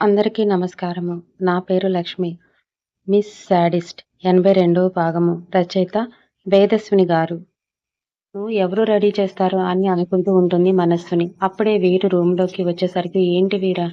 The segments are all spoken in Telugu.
అందరికీ నమస్కారము. నా పేరు లక్ష్మి. మిస్ శాడిస్ట్ ఎనభై రెండవ భాగము. రచయిత వేదస్విని గారు. నువ్వు ఎవరు రెడీ చేస్తారు అని అనుకుంటూ ఉంటుంది మనస్సుని అప్పుడే వీరు రూమ్లోకి వచ్చేసరికి ఏంటి వీరా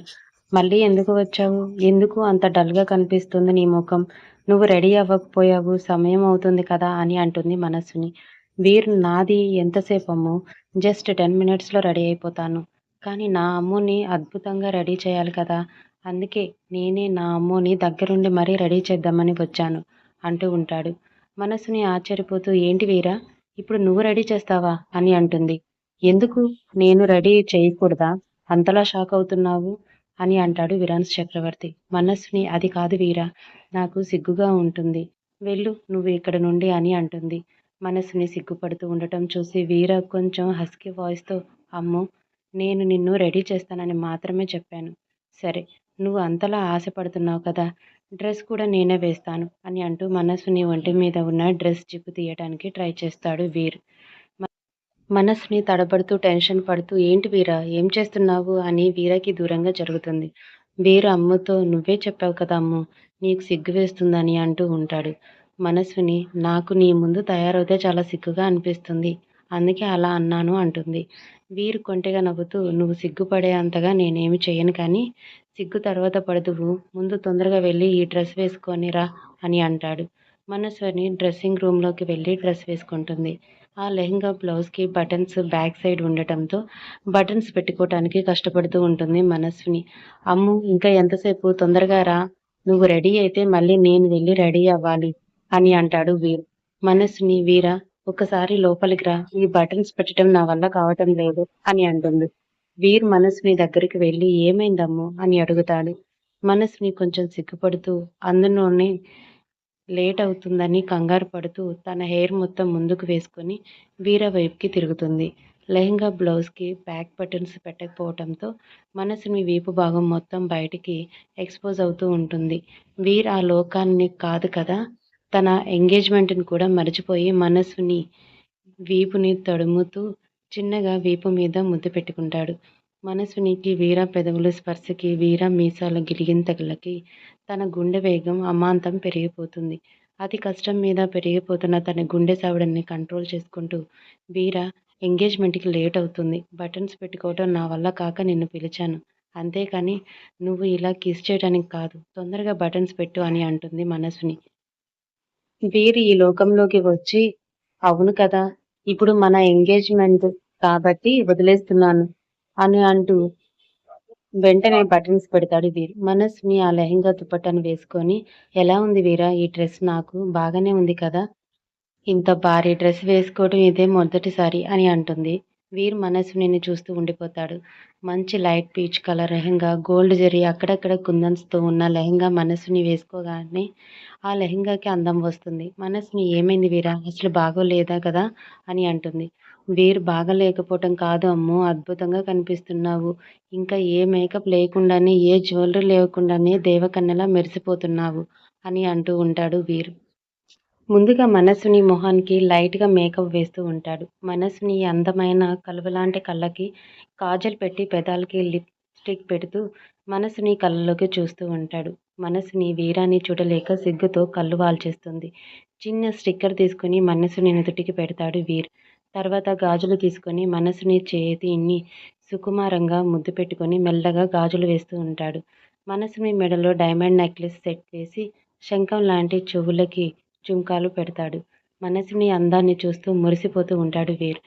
మళ్ళీ ఎందుకు వచ్చావు? ఎందుకు అంత డల్గా కనిపిస్తుంది నీ ముఖం? నువ్వు రెడీ అవ్వకపోయావు సమయం అవుతుంది కదా అని అంటుంది మనస్సుని వీరు నాది ఎంతసేపు అమ్ము? జస్ట్ టెన్ మినిట్స్లో రెడీ అయిపోతాను. కానీ నా అమ్ముని అద్భుతంగా రెడీ చేయాలి కదా. అందుకే నేనే నా అమ్మోని దగ్గరుండి మరీ రెడీ చేద్దామని వచ్చాను అంటూ ఉంటాడు. మనసుని ఆశ్చర్యపోతూ ఏంటి వీరా? ఇప్పుడు నువ్వు రెడీ చేస్తావా? అని అంటుంది. ఎందుకు? నేను రెడీ చేయకూడదా? అంతలా షాక్ అవుతున్నావు? అని అంటాడు విరాన్స్ చక్రవర్తి. మనస్సుని అది కాదు వీరా నాకు సిగ్గుగా ఉంటుంది. వెళ్ళు నువ్వు ఇక్కడ నుండి అని అంటుంది. మనసుని సిగ్గుపడుతూ ఉండటం చూసి వీర కొంచెం హస్కీ వాయిస్తో అమ్మో నేను నిన్ను రెడీ చేస్తానని మాత్రమే చెప్పాను. సరే నువ్వు అంతలా ఆశపడుతున్నావు కదా డ్రెస్ కూడా నేనే వేస్తాను అని అంటూ మనసుని ఒంటి మీద ఉన్న డ్రెస్ జిప్పు తీయడానికి ట్రై చేస్తాడు వీర్. మనసుని తడబడుతూ టెన్షన్ పడుతూ ఏంటి వీర ఏం చేస్తున్నావు? అని వీరకి దూరంగా జరుగుతుంది. వీర అమ్మతో నువ్వే చెప్పావు కదా అమ్ము నీకు సిగ్గు వేస్తుందని అంటూ ఉంటాడు. మనస్విని నాకు నీ ముందు తయారవుతే చాలా సిగ్గుగా అనిపిస్తుంది అందుకే అలా అన్నాను అంటుంది. వీరు కొంటెగా నవ్వుతూ నువ్వు సిగ్గుపడే అంతగా నేనేమి చేయను కానీ సిగ్గు తర్వాత పడుతువు ముందు తొందరగా వెళ్ళి ఈ డ్రెస్ వేసుకొని రా అని అంటాడు. మనస్వని డ్రెస్సింగ్ రూమ్లోకి వెళ్ళి డ్రెస్ వేసుకుంటుంది. ఆ లెహంగా బ్లౌజ్కి బటన్స్ బ్యాక్ సైడ్ ఉండటంతో బటన్స్ పెట్టుకోవటానికి కష్టపడుతూ ఉంటుంది మనస్విని. అమ్ము ఇంకా ఎంతసేపు? తొందరగా రా. నువ్వు రెడీ అయితే మళ్ళీ నేను వెళ్ళి రెడీ అవ్వాలి అని అంటాడు వీర్. మనస్సుని వీర ఒకసారి లోపలికి రా. ఈ బటన్స్ పెట్టడం నా వల్ల కావటం లేదు అని అంటుంది. వీర్ మనసుని దగ్గరికి వెళ్ళి ఏమైందమ్ము అని అడుగుతాడు. మనసుని కొంచెం సిగ్గుపడుతూ అందులోనే లేట్ అవుతుందని కంగారు పడుతూ తన హెయిర్ మొత్తం ముందుకు వేసుకొని వీర వైపుకి తిరుగుతుంది. లెహంగా బ్లౌజ్కి బ్యాక్ బటన్స్ పెట్టకపోవడంతో మనసుని వీపు భాగం మొత్తం బయటికి ఎక్స్పోజ్ అవుతూ ఉంటుంది. వీర్ ఆ లోకాన్ని కాదు కదా తన ఎంగేజ్మెంట్ని కూడా మర్చిపోయి మనసుని వీపుని తడుముతూ చిన్నగా వీపు మీద ముద్దు పెట్టుకుంటాడు. మనసునికి వీర పెదవుల స్పర్శకి వీర మీసాల గిలిగింతలకి తన గుండె వేగం అమాంతం పెరిగిపోతుంది. అతి కష్టం మీద పెరిగిపోతున్న తన గుండె సావిడని కంట్రోల్ చేసుకుంటూ వీర ఎంగేజ్మెంట్కి లేట్ అవుతుంది. బటన్స్ పెట్టుకోవటం నా వల్ల కాక నిన్ను పిలిచాను. అంతేకాని నువ్వు ఇలా కిస్ చేయడానికి కాదు. తొందరగా బటన్స్ పెట్టు అని అంటుంది మనసుని. వీరి ఈ లోకంలోకి వచ్చి అవును కదా ఇప్పుడు మన ఎంగేజ్మెంట్ కాబట్టి వదిలేస్తున్నాను అని అంటూ వెంటనే బటన్స్ పెడతాడు వీర్. మనస్ని ఆ లెహంగా దుప్పట్టను వేసుకొని ఎలా ఉంది వీరా? ఈ డ్రెస్ నాకు బాగానే ఉంది కదా? ఇంత భారీ డ్రెస్ వేసుకోవడం ఇదే మొదటిసారి అని అంటుంది. వీర్ మనస్విని చూస్తూ ఉండిపోతాడు. మంచి light peach colour lehenga gold zari అక్కడక్కడ కుందన్స్తో ఉన్న లెహంగా మనసుని వేసుకోగానే ఆ లెహంగాకి అందం వస్తుంది. మనసుని ఏమైంది వీరా? అసలు బాగోలేదా కదా? అని అంటుంది. వీరు బాగలేకపోవటం కాదు అమ్మో అద్భుతంగా కనిపిస్తున్నావు. ఇంకా ఏ మేకప్ లేకుండానే ఏ జ్యువెలరీ లేకుండానే దేవకన్నెలా మెరిసిపోతున్నావు అని అంటూ ఉంటాడు వీరు. ముందుగా మనసుని మొహానికి లైట్గా మేకప్ వేస్తూ ఉంటాడు. మనసుని అందమైన కలువలాంటి కళ్ళకి కాజల్ పెట్టి పెదాలకి లిప్స్టిక్ పెడుతూ మనసుని కళ్ళలోకి చూస్తూ ఉంటాడు. మనసుని వీరాన్ని చూడలేక సిగ్గుతో కళ్ళు వాల్చేస్తుంది. చిన్న స్టిక్కర్ తీసుకుని మనసుని నుదుటికి పెడతాడు వీర్. తర్వాత గాజులు తీసుకొని మనసుని చేతిని సుకుమారంగా ముద్దు పెట్టుకొని మెల్లగా గాజులు వేస్తూ ఉంటాడు. మనసుని మెడలో డైమండ్ నెక్లెస్ సెట్ వేసి శంఖం లాంటి చెవులకి జుంకాలు పెడతాడు. మనసుని అందాన్ని చూస్తూ మురిసిపోతూ ఉంటాడు వీర్.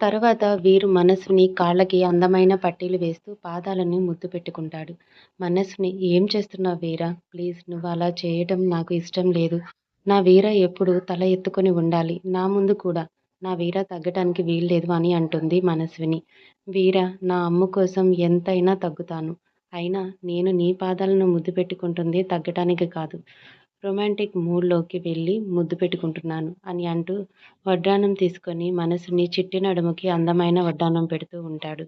తర్వాత వీరు మనసుని కాళ్ళకి అందమైన పట్టీలు వేస్తూ పాదాలని ముద్దు పెట్టుకుంటాడు. మనసుని ఏం చేస్తున్నావు వీరా? ప్లీజ్ నువ్వు అలా చేయటం నాకు ఇష్టం లేదు. నా వీర ఎప్పుడు తల ఎత్తుకొని ఉండాలి. నా ముందు కూడా. నా వీర తగ్గటానికి వీల్లేదు అని అంటుంది మనస్విని వీర నా అమ్మ కోసం ఎంతైనా తగ్గుతాను. అయినా నేను నీ పాదాలను ముద్దు పెట్టుకుంటుంది తగ్గటానికి కాదు. రొమాంటిక్ మూడ్లోకి వెళ్ళి ముద్దు పెట్టుకుంటున్నాను అని అంటూ వడ్డానం తీసుకొని మనసుని చిట్టి నడుముకి అందమైన వడ్డానం పెడుతూ ఉంటాడు.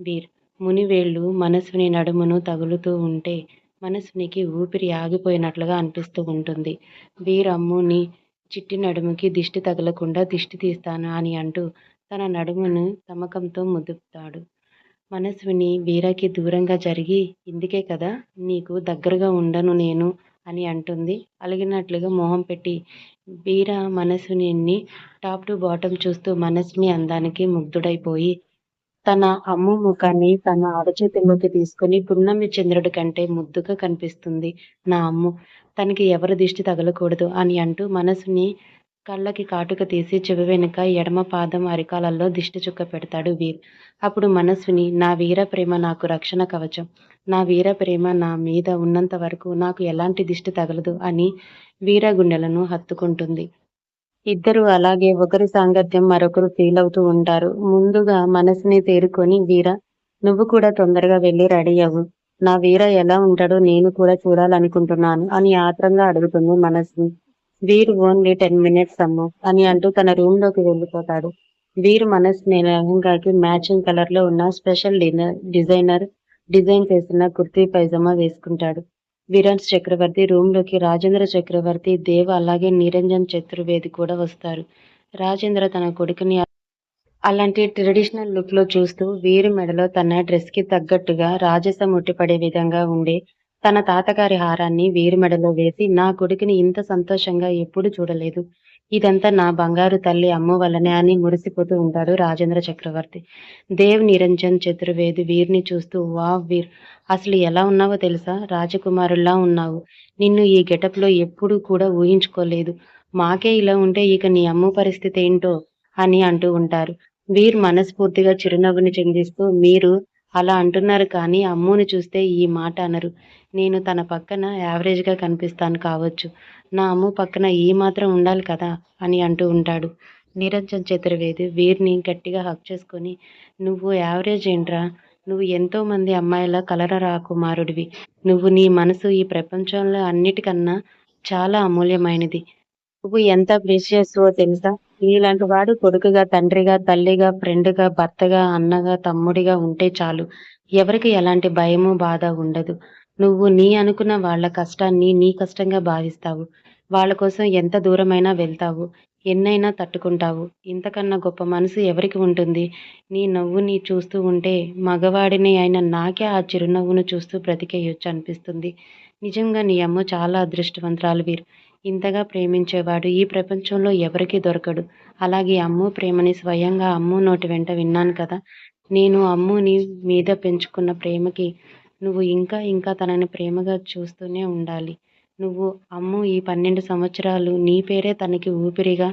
వీర్ మునివేళ్ళు మనసుని నడుమును తగులుతూ ఉంటే మనసునికి ఊపిరి ఆగిపోయినట్లుగా అనిపిస్తూ ఉంటుంది. వీర్ అమ్ముని చిట్టి నడుముకి దిష్టి తగలకుండా దిష్టి తీస్తాను అని అంటూ తన నడుమును తమకంతో ముద్దుపుతాడు మనసుని వీరకి దూరంగా జరిగి ఇందుకే కదా నీకు దగ్గరగా ఉండను నేను అని అంటుంది. అలిగినట్లుగా మొహం పెట్టి Veera Manaswini top to bottom చూస్తూ మనస్విని అందానికి ముగ్ధుడైపోయి తన అమ్ము ముఖాన్ని తన అరచేతుల్లోకి తీసుకుని పున్నమి చంద్రుడి కంటే ముద్దుగా కనిపిస్తుంది నా అమ్ము. తనకి ఎవరి దిష్టి తగలకూడదు అని అంటూ మనసుని కళ్ళకి కాటుక తీసి చెవి వెనుక ఎడమ పాదం అరికాలల్లో దిష్టి చుక్క పెడతాడు వీర్. అప్పుడు మనస్విని నా వీర ప్రేమ నాకు రక్షణ కవచం. నా వీర ప్రేమ నా మీద ఉన్నంత వరకు నాకు ఎలాంటి దిష్టి తగలదు అని వీర గుండెలను హత్తుకుంటుంది. ఇద్దరు అలాగే ఒకరి సాంగత్యం మరొకరు ఫీల్ అవుతూ ఉంటారు. ముందుగా మనసుని తేరుకొని వీర నువ్వు కూడా తొందరగా వెళ్ళి రెడీ అవ్వు. నా వీర ఎలా ఉంటాడో నేను కూడా చూడాలనుకుంటున్నాను అని ఆత్రంగా అడుగుతుంది మనసుని వీరు ఓన్లీ టెన్ మినిట్స్ అమ్ము అని అంటూ తన రూమ్లోకి వెళ్ళిపోతాడు. వీరు మనసుని లెహంగాకి మ్యాచింగ్ కలర్లో ఉన్న స్పెషల్ డిజైనర్ డిజైన్ చేసిన కుర్తీ పైజామా వేసుకుంటాడు. విరాన్స్ చక్రవర్తి రూమ్లోకి రాజేంద్ర చక్రవర్తి దేవ్ అలాగే నిరంజన్ చతుర్వేది కూడా వస్తారు. రాజేంద్ర తన కొడుకుని అలాంటి ట్రెడిషనల్ లుక్లో చూస్తూ వీరి మెడలో తన డ్రెస్కి తగ్గట్టుగా రాజసం ముట్టిపడే విధంగా ఉండే తన తాతగారి హారాన్ని వీరి మెడలో వేసి నా కొడుకుని ఇంత సంతోషంగా ఎప్పుడు చూడలేదు. ఇదంతా నా బంగారు తల్లి అమ్మ వల్లనే అని మురిసిపోతూ ఉంటాడు రాజేంద్ర చక్రవర్తి. దేవ్ నిరంజన్ చతుర్వేది వీరిని చూస్తూ వా వీర్ అసలు ఎలా ఉన్నావో తెలుసా? రాజకుమారుల్లా ఉన్నావు. నిన్ను ఈ గెటప్లో ఎప్పుడూ కూడా ఊహించుకోలేదు. మాకే ఇలా ఉంటే ఇక నీ అమ్మ పరిస్థితి ఏంటో? అని అంటూ ఉంటారు. వీర్ మనస్ఫూర్తిగా చిరునవ్వుని చెందిస్తూ మీరు అలా అంటున్నారు కానీ అమ్ముని చూస్తే ఈ మాట అనరు. నేను తన పక్కన యావరేజ్గా కనిపిస్తాను కావచ్చు. నా అమ్ము పక్కన ఈ మాత్రం ఉండాలి కదా అని అంటూ ఉంటాడు. నిరంజన్ చతుర్వేది వీరిని గట్టిగా హక్ చేసుకొని నువ్వు యావరేజ్ ఏంట్రా? నువ్వు ఎంతో మంది అమ్మాయిల కలరరా కుమారుడివి నువ్వు నీ మనసు ఈ ప్రపంచంలో అన్నిటికన్నా చాలా అమూల్యమైనది. నువ్వు ఎంత ప్రీషియస్వో తెలుసా? నీలాంటి వాడు కొడుకుగా తండ్రిగా తల్లిగా ఫ్రెండ్గా భర్తగా అన్నగా తమ్ముడిగా ఉంటే చాలు. ఎవరికి ఎలాంటి భయము బాధ ఉండదు. నువ్వు నీ అనుకున్న వాళ్ళ కష్టాన్ని నీ కష్టంగా భావిస్తావు. వాళ్ళ కోసం ఎంత దూరమైనా వెళ్తావు. ఎన్నైనా తట్టుకుంటావు. ఇంతకన్నా గొప్ప మనసు ఎవరికి ఉంటుంది? నీ నవ్వుని చూస్తూ ఉంటే మగవాడిని అయిన నాకే ఆ చిరునవ్వును చూస్తూ బ్రతికేయొచ్చు అనిపిస్తుంది. నిజంగా నీ అమ్మ చాలా అదృష్టవంతురాలు వీరు. ఇంతగా ప్రేమించేవాడు ఈ ప్రపంచంలో ఎవరికీ దొరకడు. అలాగే అమ్ము ప్రేమని స్వయంగా అమ్ము నోటి వెంట విన్నాను కదా. నేను అమ్ముని మీద పెంచుకున్న ప్రేమకి నువ్వు ఇంకా ఇంకా తనని ప్రేమగా చూస్తూనే ఉండాలి. నువ్వు అమ్ము ఈ పన్నెండు సంవత్సరాలు నీ పేరే తనకి ఊపిరిగా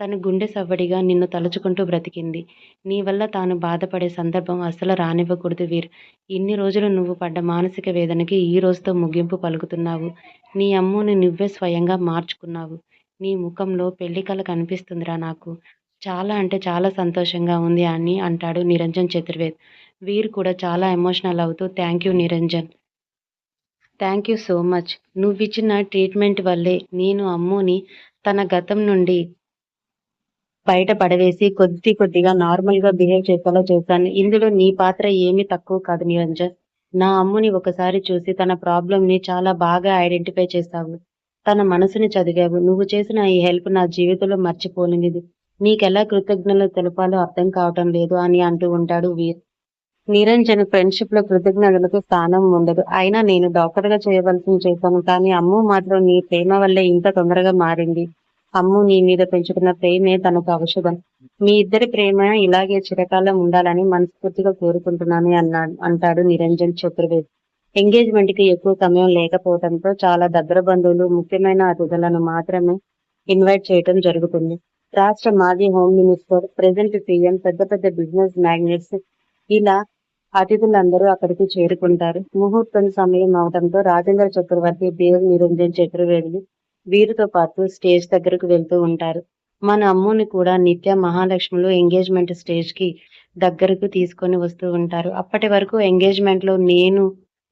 తన గుండె సవ్వడిగా నిన్ను తలుచుకుంటూ బ్రతికింది. నీ వల్ల తాను బాధపడే సందర్భం అస్సలు రానివ్వకూడదు వీర్. ఇన్ని రోజులు నువ్వు పడ్డ మానసిక వేదనకి ఈ రోజుతో ముగింపు పలుకుతున్నావు. నీ అమ్ముని నువ్వే స్వయంగా మార్చుకున్నావు. నీ ముఖంలో పెళ్ళికల కనిపిస్తుందిరా నాకు. చాలా అంటే చాలా సంతోషంగా ఉంది అని అంటాడు నిరంజన్ చతుర్వేద్. వీర్ కూడా చాలా ఎమోషనల్ అవుతూ thank you Niranjan. Thank you so much. నువ్విచ్చిన ట్రీట్మెంట్ వల్లే నేను అమ్ముని తన గతం నుండి బయట పడవేసి కొద్ది కొద్దిగా నార్మల్గా బిహేవ్ చేసేలా చేశాను. ఇందులో నీ పాత్ర ఏమీ తక్కువ కాదు నిరంజన్. నా అమ్ముని ఒకసారి చూసి తన ప్రాబ్లంని చాలా బాగా ఐడెంటిఫై చేశావు. తన మనసుని చదివావు. నువ్వు చేసిన ఈ హెల్ప్ నా జీవితంలో మర్చిపోలేనిది. నీకెలా కృతజ్ఞతలు తెలపాలో అర్థం కావటం లేదు అని అంటూ ఉంటాడు వీర్. నిరంజన్ ఫ్రెండ్షిప్లో కృతజ్ఞతలకు స్థానం ఉండదు. అయినా నేను డాక్టర్గా చేయవలసింది చేశాను. కానీ అమ్ము మాత్రం నీ ప్రేమ వల్లే ఇంత తొందరగా మారింది. అమ్ము నీ మీద పెంచుకున్న ప్రేమే తనకు ఔషధం. మీ ఇద్దరి ప్రేమ ఇలాగే చిరకాలం ఉండాలని మనస్ఫూర్తిగా కోరుకుంటున్నాను అన్నా అంటాడు నిరంజన్ చతుర్వేది. ఎంగేజ్మెంట్కి ఎక్కువ సమయం లేకపోవడంతో చాలా దగ్గర బంధువులు ముఖ్యమైన అతిథులను మాత్రమే ఇన్వైట్ చేయడం జరుగుతుంది. రాష్ట్ర మాజీ హోమ్ మినిస్టర్ ప్రెసెంట్ సీఎం పెద్ద పెద్ద బిజినెస్ మ్యాగ్నెట్స్ ఇలా అతిథులందరూ అక్కడికి చేరుకుంటారు. ముహూర్తం సమయం అవడంతో రాజేంద్ర చక్రవర్తి దేవ్ నిరంజన్ చతుర్వేది వీరితో పాటు స్టేజ్ దగ్గరకు వెళ్తూ ఉంటారు. మన అమ్ముని కూడా నిత్య మహాలక్ష్మిలో ఎంగేజ్మెంట్ స్టేజ్కి దగ్గరకు తీసుకొని వస్తూ ఉంటారు. అప్పటి వరకు ఎంగేజ్మెంట్లో నేను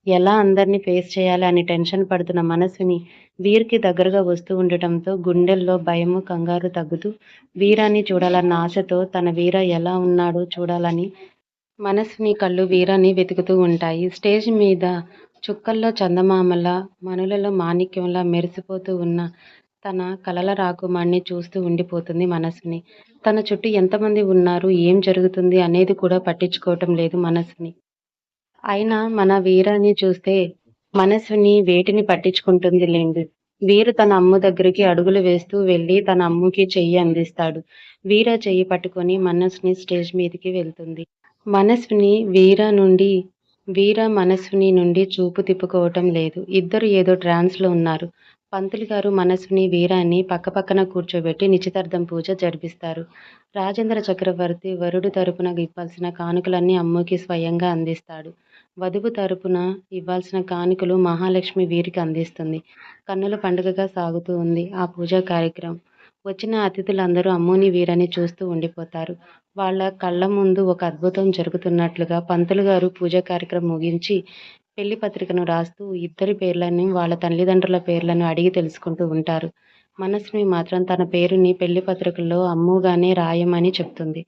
ఎలా అందరినీ ఫేస్ చేయాలి అని టెన్షన్ పడుతున్న మనసుని వీరికి దగ్గరగా వస్తూ ఉండటంతో గుండెల్లో భయము కంగారు తగ్గుతూ వీరాన్ని చూడాలన్న ఆశతో తన వీర ఎలా ఉన్నాడో చూడాలని మనసుని కళ్ళు వీరాన్ని వెతుకుతూ ఉంటాయి. స్టేజ్ మీద చుక్కల్లో చందమామల మనులలో మాణిక్యంలా మెరిసిపోతూ ఉన్న తన కలల రాకుమాన్ని చూస్తూ ఉండిపోతుంది మనసుని. తన చుట్టూ ఎంతమంది ఉన్నారు ఏం జరుగుతుంది అనేది కూడా పట్టించుకోవటం లేదు మనసుని. అయినా మన వీరాన్ని చూస్తే మనసుని వేటిని పట్టించుకుంటుంది లేండి. వీరు తన అమ్ము దగ్గరికి అడుగులు వేస్తూ వెళ్ళి తన అమ్ముకి చెయ్యి అందిస్తాడు. వీర చెయ్యి పట్టుకొని మనస్సుని స్టేజ్ మీదకి వెళ్తుంది. మనసుని వీర నుండి వీర మనస్సుని నుండి చూపు తిప్పుకోవటం లేదు. ఇద్దరు ఏదో ట్రాన్స్లో ఉన్నారు. పంతులు గారు మనస్సుని వీరాన్ని పక్కపక్కన కూర్చోబెట్టి నిశ్చితార్థం పూజ జరిపిస్తారు. రాజేంద్ర చక్రవర్తి వరుడు తరపున ఇవ్వాల్సిన కానుకలన్నీ అమ్ముకి స్వయంగా అందిస్తాడు. వధువు తరపున ఇవ్వాల్సిన కానుకలు మహాలక్ష్మి వీరికి అందిస్తుంది. కన్నుల పండుగగా సాగుతూ ఉంది ఆ పూజా కార్యక్రమం. వచ్చిన అతిథులందరూ అమ్మోని వీరని చూస్తూ ఉండిపోతారు. వాళ్ళ కళ్ళ ముందు ఒక అద్భుతం జరుగుతున్నట్లుగా పంతులు గారు పూజా కార్యక్రమం ముగించి పెళ్ళి పత్రికను రాస్తూ ఇద్దరి పేర్లను వాళ్ళ తల్లిదండ్రుల పేర్లను అడిగి తెలుసుకుంటూ ఉంటారు. మనసుని మాత్రం తన పేరుని పెళ్ళి పత్రికల్లో అమ్ముగానే రాయమని చెప్తుంది.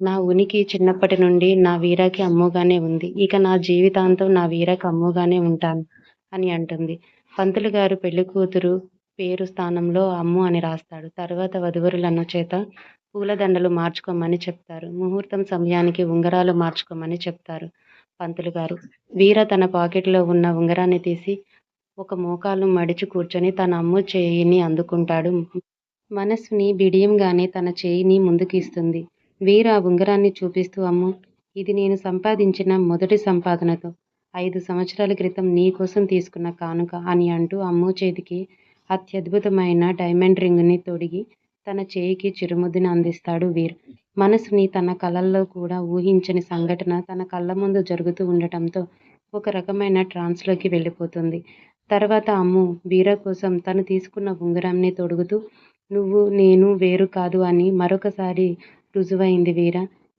నా ఉనికి చిన్నప్పటి నుండి నా వీరాకి అమ్ముగానే ఉంది. ఇక నా జీవితాంతం నా వీరాకి అమ్ముగానే ఉంటాను అని అంటుంది. పంతులు గారు పెళ్ళి కూతురు పేరు స్థానంలో అమ్ము అని రాస్తాడు. తర్వాత వధువరులను చేత పూలదండలు మార్చుకోమని చెప్తారు. ముహూర్తం సమయానికి ఉంగరాలు మార్చుకోమని చెప్తారు పంతులు గారు. వీర తన పాకెట్లో ఉన్న ఉంగరాన్ని తీసి ఒక మోకాలు మడిచి కూర్చొని తన అమ్ము చేయిని అందుకుంటాడు. మనస్సుని బిడియంగానే తన చేయిని ముందుకిస్తుంది. వీర ఆ ఉంగరాన్ని చూపిస్తూ అమ్ము ఇది నేను సంపాదించిన మొదటి సంపాదనతో. ఐదు సంవత్సరాల క్రితం నీ కోసం తీసుకున్న కానుక అని అంటూ అమ్ము చేతికి అత్యద్భుతమైన డైమండ్ రింగ్ని తొడిగి తన చేయికి చిరుముద్దుని అందిస్తాడు వీర్. మనసుని తన కలల్లో కూడా ఊహించని సంఘటన తన కళ్ళ ముందు జరుగుతూ ఉండటంతో ఒక రకమైన ట్రాన్స్లోకి వెళ్ళిపోతుంది. తర్వాత అమ్ము వీర కోసం తను తీసుకున్న ఉంగరాన్ని తొడుగుతూ నువ్వు నేను వేరు కాదు అని మరొకసారి రుజువైంది వీర.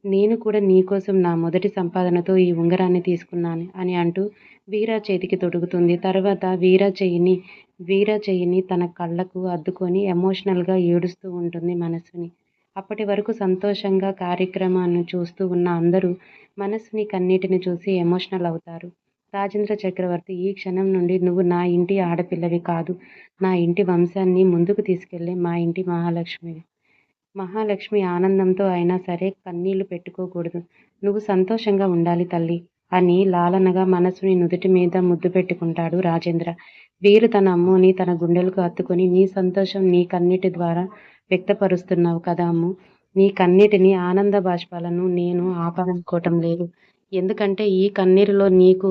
నేను కూడా నీకోసం నా మొదటి సంపాదనతో ఈ ఉంగరాన్ని తీసుకున్నాను అని అంటూ వీరా చేతికి తొడుగుతుంది. తర్వాత వీరా చెయ్యిని వీరా చెయ్యిని తన కళ్ళకు అద్దుకొని ఎమోషనల్గా ఏడుస్తూ ఉంటుంది మనసుని అప్పటి వరకు సంతోషంగా కార్యక్రమాన్ని చూస్తూ ఉన్న అందరూ మనసుని కన్నీటిని చూసి ఎమోషనల్ అవుతారు. రాజేంద్ర చక్రవర్తి ఈ క్షణం నుండి నువ్వు నా ఇంటి ఆడపిల్లవి కాదు. నా ఇంటి వంశాన్ని ముందుకు తీసుకెళ్ళే మా ఇంటి మహాలక్ష్మివి. మహాలక్ష్మి ఆనందంతో అయినా సరే కన్నీళ్ళు పెట్టుకోకూడదు. నువ్వు సంతోషంగా ఉండాలి తల్లి అని లాలనగా మనసుని నుదుటి మీద ముద్దు పెట్టుకుంటాడు రాజేంద్ర. వీరు తన అమ్ముని తన గుండెలకు అత్తుకొని నీ సంతోషం నీ కన్నీటి ద్వారా వ్యక్తపరుస్తున్నావు కదా అమ్ము. నీ కన్నీటిని ఆనంద బాష్పాలను నేను ఆపాలనుకోవటం లేదు. ఎందుకంటే ఈ కన్నీరులో నీకు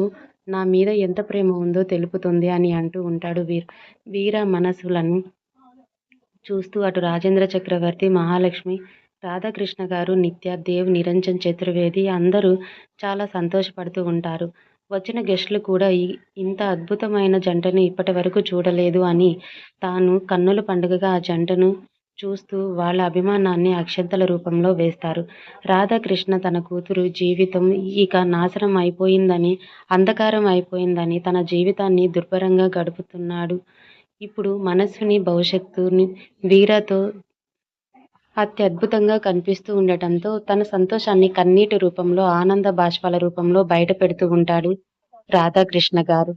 నా మీద ఎంత ప్రేమ ఉందో తెలుపుతుంది అని అంటూ ఉంటాడు వీర్ వీర మనసులను చూస్తూ అటు రాజేంద్ర చక్రవర్తి మహాలక్ష్మి రాధాకృష్ణ గారు నిత్య దేవ్ నిరంజన్ చతుర్వేది అందరూ చాలా సంతోషపడుతూ ఉంటారు. వచ్చిన గెస్టులు కూడా ఇంత అద్భుతమైన జంటను ఇప్పటి వరకు చూడలేదు అని తాను కన్నుల పండుగగా ఆ జంటను చూస్తూ వాళ్ళ అభిమానాన్ని అక్షంతల రూపంలో వేస్తారు. రాధాకృష్ణ తన కూతురు జీవితం ఇక నాశనం అయిపోయిందని అంధకారం అయిపోయిందని తన జీవితాన్ని దుర్భరంగా గడుపుతున్నాడు. ఇప్పుడు మనస్సుని భవిష్యత్తుని వీరతో అత్యద్భుతంగా కనిపిస్తూ ఉండటంతో తన సంతోషాన్ని కన్నీటి రూపంలో ఆనంద బాష్పాల రూపంలో బయట పెడుతూ ఉంటాడు రాధాకృష్ణ గారు.